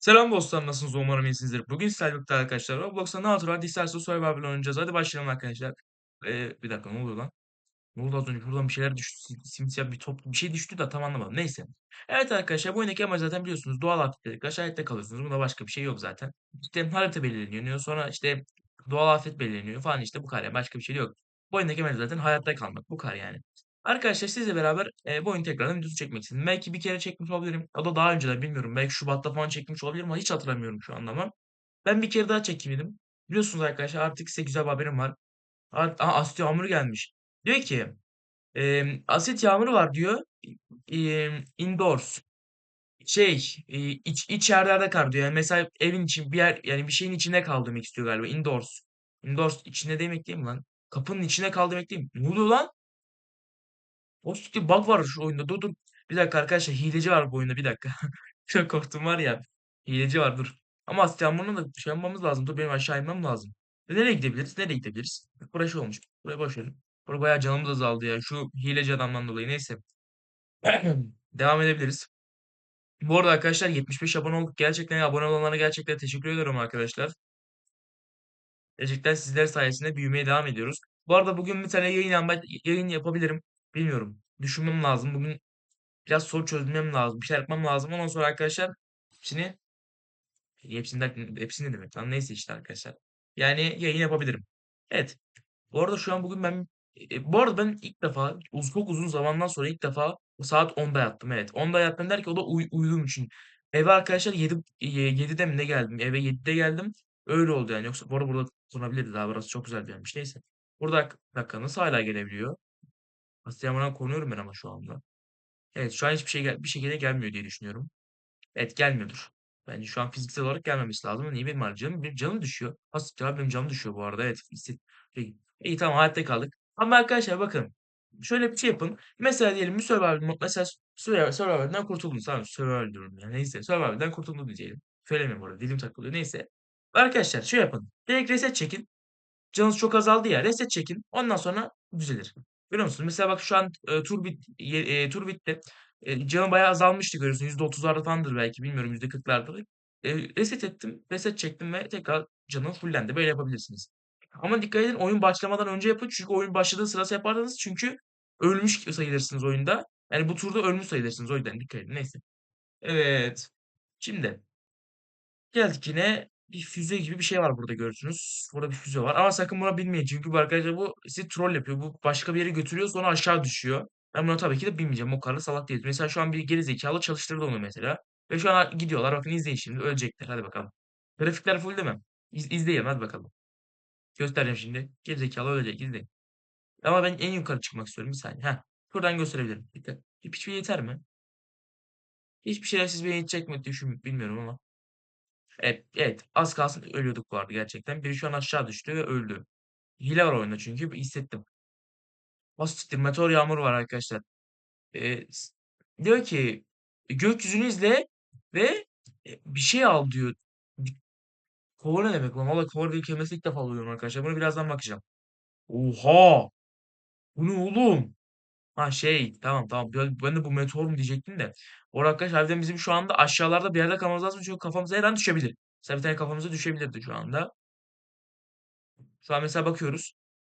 Selam dostlar nasılsınız umarım iyisinizdir. Bugün sizlerle birlikte arkadaşlar Roblox'ta Natural Disaster Survival oynayacağız. Hadi başlayalım arkadaşlar. Ee, bir dakika ne oluyor lan? Ne oldu az önce buradan bir şeyler düştü. sim- Simsiyah bir top bir şey düştü de tam anlamadım. Neyse. Evet arkadaşlar bu oyundaki amaç zaten biliyorsunuz doğal afetler. Hayatta kalıyorsunuz. Bunda başka bir şey yok zaten. İşte harita belirleniyor. Sonra işte doğal afet belirleniyor falan işte bu kadar. Başka bir şey yok. Bu oyundaki amaç zaten hayatta kalmak. Bu kadar yani. Arkadaşlar sizle beraber e, bu oyun tekrardan videosu çekmek istedim. Belki bir kere çekmiş olabilirim. O da daha önceden bilmiyorum. Belki Şubat'ta falan çekmiş olabilirim ama hiç hatırlamıyorum şu anda ama. Ben bir kere daha çekeyim. Biliyorsunuz arkadaşlar artık size güzel bir haberim var. Art Aha, asit yağmuru gelmiş. Diyor ki Emm, asit yağmuru var diyor. İ indoors. Şey, iii, iç iç yerlerde kar diyor. Yani mesela evin içi bir yer yani bir şeyin içinde kal demek istiyor galiba. Indoors. Indoors içinde demek değil mi lan? Kapının içinde kal demek değil mi? Ne oluyor lan? O siktir bug var şu oyunda. Dur dur. Bir dakika arkadaşlar hileci var bu oyunda bir dakika. Çok korktum var ya. Hileci var dur. Ama asit yağmuruna da şey yapmamız lazım. Dur benim aşağı inmem lazım. E, nereye gidebiliriz? Nereye gidebiliriz? Burası şey olmuş. Burayı boş verin. Burada bayağı canımız azaldı ya. Şu hileci adamdan dolayı. Neyse. Devam edebiliriz. Bu arada arkadaşlar 75 abone olduk. Gerçekten abone olanlara gerçekten teşekkür ediyorum arkadaşlar. Gerçekten sizler sayesinde büyümeye devam ediyoruz. Bu arada bugün bir tane yayın, yayın yapabilirim. Bilmiyorum. Düşünmem lazım. Bugün biraz soru çözmem lazım. Bir şey yapmam lazım. Ondan sonra arkadaşlar hepsini hepsini, hepsini demek lan neyse işte arkadaşlar. Yani yayın yapabilirim. Evet. Bu arada şu an bugün ben e, bu arada ben ilk defa uz çok uzun zamandan sonra ilk defa saat 10'da yattım. Evet. 10'da yattım derken o da uy uyuduğum için. Eve arkadaşlar 7 eee, 7'de mi ne geldim? Eve 7'de geldim. Öyle oldu yani. Yoksa bu arada burada konabilirdi daha burası çok güzel bir yermiş. Neyse. Burada bir dakika nasıl hala gelebiliyor? Astiyaman'a konuyorum ben ama şu anda. Evet şu an hiçbir şey bir şekilde gelmiyor diye düşünüyorum. Evet gelmiyordur. Bence şu an fiziksel olarak gelmemesi lazım. Niye benim var canım? Benim canım düşüyor. Hastiktir abi benim canım düşüyor bu arada. Evet. hisset- Peki. İyi tamam hayatta kaldık. Ama arkadaşlar bakın. Şöyle bir şey yapın. Mesela diyelim bir survival mod. Mesela Survivor, Survivor'dan kurtuldunuz. Tamam Survivor diyorum ya. Neyse. Survivor'dan kurtuldunuz diyelim. Söylemiyorum orada. Dilim takılıyor. Neyse. Arkadaşlar şey yapın. Direkt reset çekin. Canınız çok azaldı ya. Reset çekin. Ondan sonra düzelir. Görüyor musunuz? Mesela bak şu an e, tur, bit, e, tur. E, canı bayağı azalmıştı görüyorsun. %30'larda falandır belki. Bilmiyorum %40'lardır. E, reset ettim. Reset çektim ve tekrar canım fullendi. Böyle yapabilirsiniz. Ama dikkat edin oyun başlamadan önce yapın. Çünkü oyun başladığı sırası yaparsanız çünkü ölmüş sayılırsınız oyunda. Yani bu turda ölmüş sayılırsınız. O yüzden dikkat edin. Neyse. Evet. Şimdi Geldik yine bir füze gibi bir şey var burada görürsünüz. Burada bir füze var ama sakın buna binmeyin çünkü bu arkadaşlar bu sizi troll yapıyor. Bu başka bir yere götürüyor sonra aşağı düşüyor. Ben buna tabii ki de binmeyeceğim. O kadar salak değiliz. Mesela şu an bir geri zekalı çalıştırdı onu mesela. Ve şu an gidiyorlar. Bakın izleyin şimdi. Ölecekler. Hadi bakalım. Grafikler full değil mi? İz, hadi bakalım. Göstereceğim şimdi. Geri zekalı ölecek. izleyin. Ama ben en yukarı çıkmak istiyorum. Bir saniye. Heh. Buradan gösterebilirim. Dikkat. Hiçbir şey yeter mi? Hiçbir şeyler siz beni yetecek mi düşün bilmiyorum ama. Evet. Az kalsın ölüyorduk bu arada gerçekten. Biri şu an aşağı düştü ve öldü. Hile var oyunda çünkü hissettim. O siktir meteor yağmuru var arkadaşlar. Eee, s diyor ki gökyüzünü izle ve, eee, bir şey al diyor. Kova ne demek lan? Valla kova diye kelimesini ilk defa duyuyorum arkadaşlar. Buna birazdan bakacağım. Oha! Bu ne oğlum? Ha şey tamam tamam. Ben, de bu meteor mu diyecektim de. Bu arada arkadaşlar harbiden bizim şu anda aşağılarda bir yerde kalmamız lazım çünkü kafamıza her an düşebilir. Mesela bir tane kafamıza düşebilirdi şu anda. Şu an mesela bakıyoruz.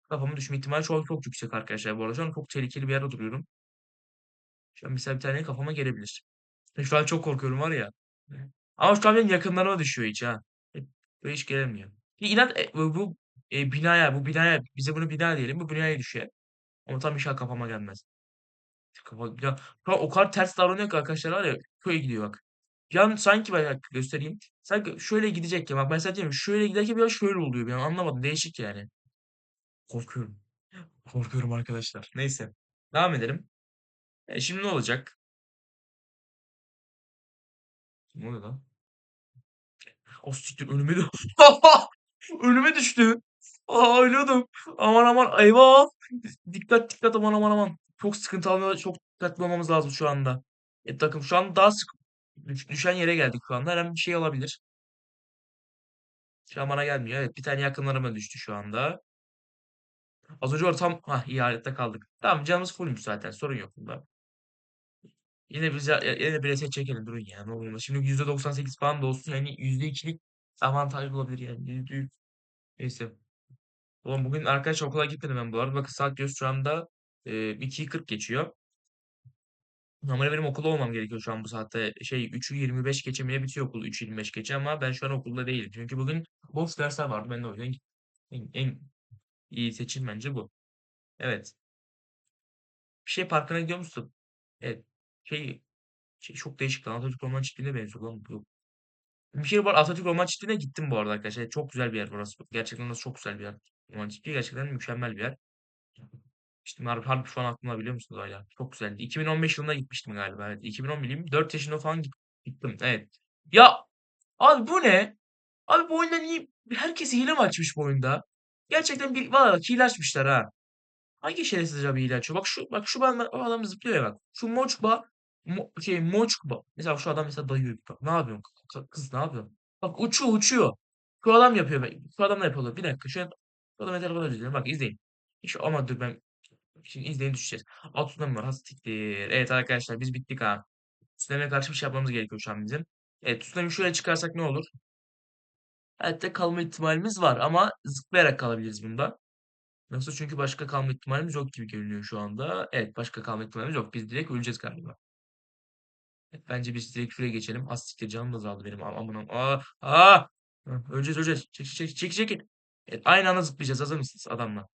Kafama düşme ihtimali çok çok yüksek arkadaşlar bu arada. Şu an çok tehlikeli bir yerde duruyorum. Şu an mesela bir tane kafama gelebilir. E, Şu an çok korkuyorum var ya. Ama şu an benim yakınlarıma düşüyor hiç ha. Böyle hiç gelemiyor. Bir inat e, bu, bu e, binaya, bu binaya, bize bunu bina diyelim. Bu binaya düşer. Ama tam inşallah kafama gelmez. Ya, o kadar ters davranıyor ki arkadaşlar var ya. Köye gidiyor bak. An sanki bak göstereyim. Sanki şöyle gidecek ya. Bak ben sana diyeyim. Şöyle giderken bir an şöyle oluyor. An anlamadım. Değişik yani. Korkuyorum. Korkuyorum arkadaşlar. Neyse. Devam edelim. E, şimdi ne olacak? Ne oluyor lan? O siktir önüme dü Önüme düştü. Aa, ölüyordum. Aman aman eyvah. Dikkat dikkat aman aman aman. Çok sıkıntı almaya çok dikkatli lazım şu anda. E, takım şu an daha sık düş- düşen yere geldik şu anda. Her an bir şey olabilir. Şu an bana gelmiyor. Evet bir tane yakınlarıma düştü şu anda. Az önce orada tam hah iyi halette kaldık. Tamam canımız fullmüş zaten sorun yok bunda. Yine biz yine bir reset çekelim durun ya ne olur. Şimdi %98 falan da olsun yani %2'lik avantaj olabilir yani. %100. Neyse. Oğlum bugün arkadaş okula gitmedim ben bu arada. Bakın saat göz şu anda e, 2.40 geçiyor. Normalde benim okulda olmam gerekiyor şu an bu saatte. Şey 3'ü 25 geçe mi ne bitiyor okul 3.25 geçe ama ben şu an okulda değilim. Çünkü bugün boş dersler vardı. Ben de o yüzden en, en iyi seçim bence bu. Evet. Bir şey parkına gidiyor musun? Evet. Şey, şey çok değişik lan. Atatürk Orman Çiftliği'ne benziyor lan bu. Bir kere var Atatürk Orman Çiftliği'ne gittim bu arada arkadaşlar. Çok güzel bir yer burası. Gerçekten orası çok güzel bir yer. Orman Çiftliği gerçekten mükemmel bir yer. İşte harbi, harbi şu an aklımda biliyor musunuz hala? Çok güzeldi. 2015 yılında gitmiştim galiba. Evet. 2011'liyim. 4 yaşında falan git- gittim. Evet. Ya abi bu ne? Abi bu oyunda niye herkes hile mi açmış bu oyunda? Gerçekten bir valla bak hile açmışlar ha. Hangi şerefsiz abi hile açıyor? Bak şu bak şu bana o adam zıplıyor ya bak. Şu Moçba mo, şey Moçba. Mesela şu adam mesela dayıyor. Bak, ne yapıyorsun? Kız, ne yapıyorsun? Bak uçuyor uçuyor. Şu adam yapıyor. Şu adam da yapıyorlar. Bir dakika. Şu şu adamı telefona izliyorum. Bak izleyin. Şu, ama dur ben şimdi izleyin düşeceğiz. Alt tsunami var. Hastiktir. Evet arkadaşlar biz bittik ha. Tsunami'ye karşı bir şey yapmamız gerekiyor şu an bizim. Evet tsunami şuraya çıkarsak ne olur? Hayatta kalma ihtimalimiz var ama zıplayarak kalabiliriz bunda. Nasıl? Çünkü başka kalma ihtimalimiz yok gibi görünüyor şu anda. Evet, başka kalma ihtimalimiz yok. Biz direkt öleceğiz galiba. Evet, bence biz direkt şuraya geçelim. Az siktir canım da azaldı benim. Am aman Aa, aa! Öleceğiz öleceğiz. Çek çek çek. çek. Evet, aynı anda zıplayacağız. Hazır mısınız adamla?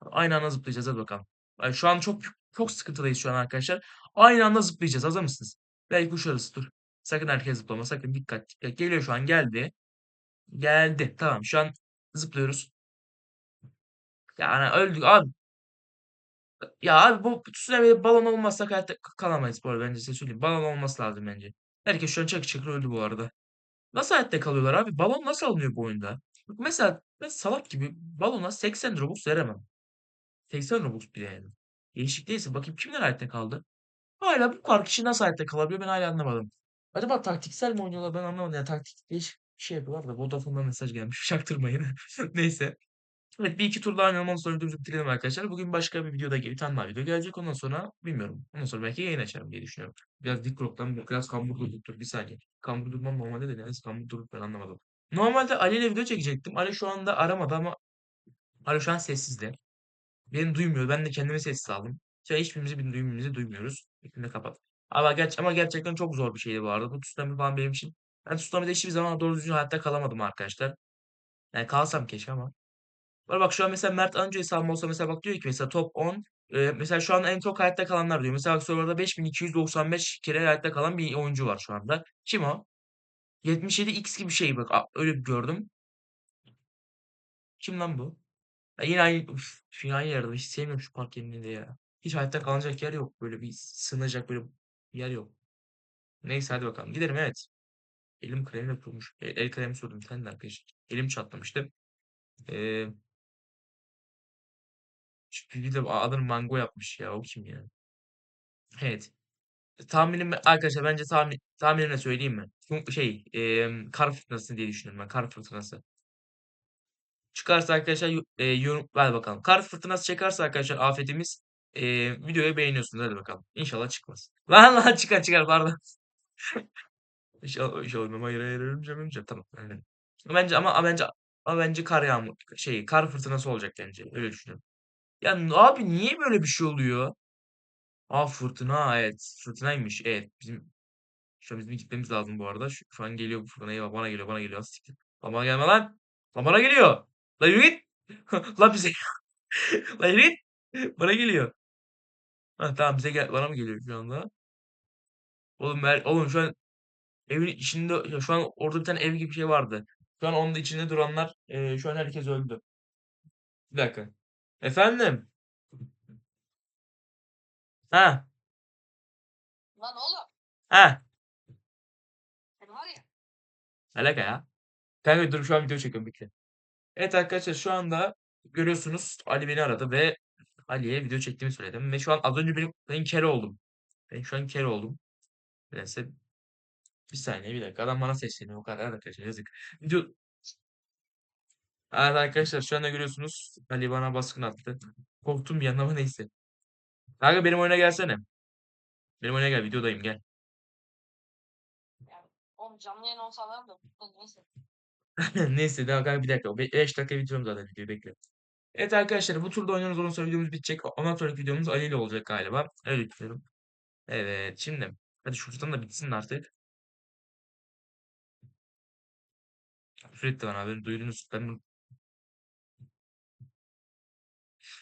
Aynı anda zıplayacağız. Hadi bakalım. Ay, şu an çok çok sıkıntıdayız şu an arkadaşlar. Aynı anda zıplayacağız. Hazır mısınız? Belki uçarız. Dur. Sakın herkes zıplama. Sakın dikkat. dikkat. Geliyor şu an. Geldi. Geldi. Tamam. Şu an zıplıyoruz. Yani öldük. Abi Ya abi bu tsunami balon olmazsa hayatta kalamayız bu arada bence size söyleyeyim. Balon olması lazım bence. Herkes şu an çakır çakır öldü bu arada. Nasıl hayatta kalıyorlar abi? Balon nasıl alınıyor bu oyunda? Mesela ben salak gibi balona 80 Robux veremem. 80 Robux bile yani. Değişik değilse bakayım kimler hayatta kaldı? Hala bu kadar kişi nasıl hayatta kalabiliyor ben hala anlamadım. Acaba taktiksel mi oynuyorlar ben anlamadım. Yani taktik değişik bir şey yapıyorlar da Vodafone'dan mesaj gelmiş. Çaktırmayın. Neyse. Evet bir iki tur daha ondan sonra videomuzu bitirelim arkadaşlar. Bugün başka bir videoda bir tane daha video gelecek. Ondan sonra bilmiyorum. Ondan sonra belki yayın açarım diye düşünüyorum. Biraz Discord'dan biraz kambur durduk. Bir saniye. Kambur durmam normalde de neyse kambur durduk ben anlamadım. Normalde Ali ile video çekecektim. Ali şu anda aramadı ama Ali şu an sessizde. Beni duymuyor. Ben de kendimi sessiz aldım. Şey hiçbirimizi birbirimizi duymuyoruz. Şimdi kapat. Ama, ger ama gerçekten çok zor bir şeydi bu arada. Bu tsunami falan benim için. Ben tsunami'de hiçbir zaman doğru düzgün hayatta kalamadım arkadaşlar. Yani kalsam keşke ama. Var bak şu an mesela Mert Anca hesabım olsa mesela bak diyor ki mesela top 10 e, mesela şu an en çok hayatta kalanlar diyor. Mesela bak serverda 5295 kere hayatta kalan bir oyuncu var şu anda. Kim o? 77x gibi bir şey bak. Öyle bir gördüm. Kim lan bu? Ya yine aynı, uf, aynı yerde. Hiç sevmiyorum şu park yerini de ya. Hiç hayatta kalacak yer yok. Böyle bir sığınacak böyle yer yok. Neyse hadi bakalım. Gidelim evet. Elim kremle kurumuş. El, el kremi sürdüm. Sen de arkadaşlar. Elim çatlamıştı. Ee, şu bir de adını mango yapmış ya. O kim ya? Evet. Tahminim arkadaşlar bence tahmin tahminimle söyleyeyim mi? Şey, emm, kar fırtınası diye düşünüyorum ben. Kar fırtınası. Çıkarsa arkadaşlar eee, yorum ver bakalım. Kar fırtınası çıkarsa arkadaşlar afetimiz, eee, videoyu beğeniyorsunuz. Hadi bakalım. İnşallah çıkmaz. Lan lan çıkar çıkar pardon. İnşallah inşallah hayır hayır ölmeyeceğim ölmeyeceğim. Tamam aynen. Bence ama bence ama bence kar yağmur şey kar fırtınası olacak bence. Öyle düşünüyorum. Ya abi niye böyle bir şey oluyor? A fırtına evet. Fırtınaymış. Evet. Bizim Şu an bizim gitmemiz lazım bu arada. Şu, şu an geliyor bu Furkan. Eyvah bana geliyor bana geliyor. Siktir. Lan bana gelme lan. Lan bana geliyor. Lan yürü git. Lan bize. Lan yürü git. Bana geliyor. Ha, tamam bize gel. Bana mı geliyor şu anda? Oğlum, mer oğlum şu an evin içinde şu an orada bir tane ev gibi bir şey vardı. Şu an onun içinde duranlar eee, şu an herkes öldü. Bir dakika. Efendim? Ha? Lan oğlum Ha? sen var ya. Alaka ya. Kanka dur şu an video çekiyorum bekle. Evet arkadaşlar şu anda görüyorsunuz Ali beni aradı ve Ali'ye video çektiğimi söyledim ve şu an az önce benim ben kere oldum. Ben şu an kere oldum. Neyse bir saniye bir dakika adam bana sesleniyor o kadar arkadaşlar yazık. Video Evet arkadaşlar şu anda görüyorsunuz Ali bana baskın attı. Korktum bir yandan neyse. Kanka benim oyuna gelsene. Benim oyuna gel videodayım gel. Oğlum canlı yayın olsa alırım da. Neyse. Neyse daha kanka bir dakika. 5 dakika bitiriyorum zaten videoyu bekle. Evet arkadaşlar bu turda oynuyoruz ondan sonra videomuz bitecek. Ondan sonraki videomuz Ali ile olacak galiba. Öyle düşünüyorum. Evet şimdi. Hadi şuradan da bitsin artık. Etti bana beni duydunuz. Ben.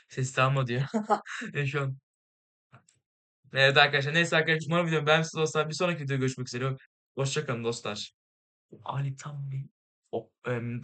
Ses alma diyor. E şu an. Evet arkadaşlar neyse arkadaşlar umarım videomu beğenmişsiniz. Bir sonraki videoda görüşmek üzere. Hoşçakalın dostlar. Ali tam bir ähm,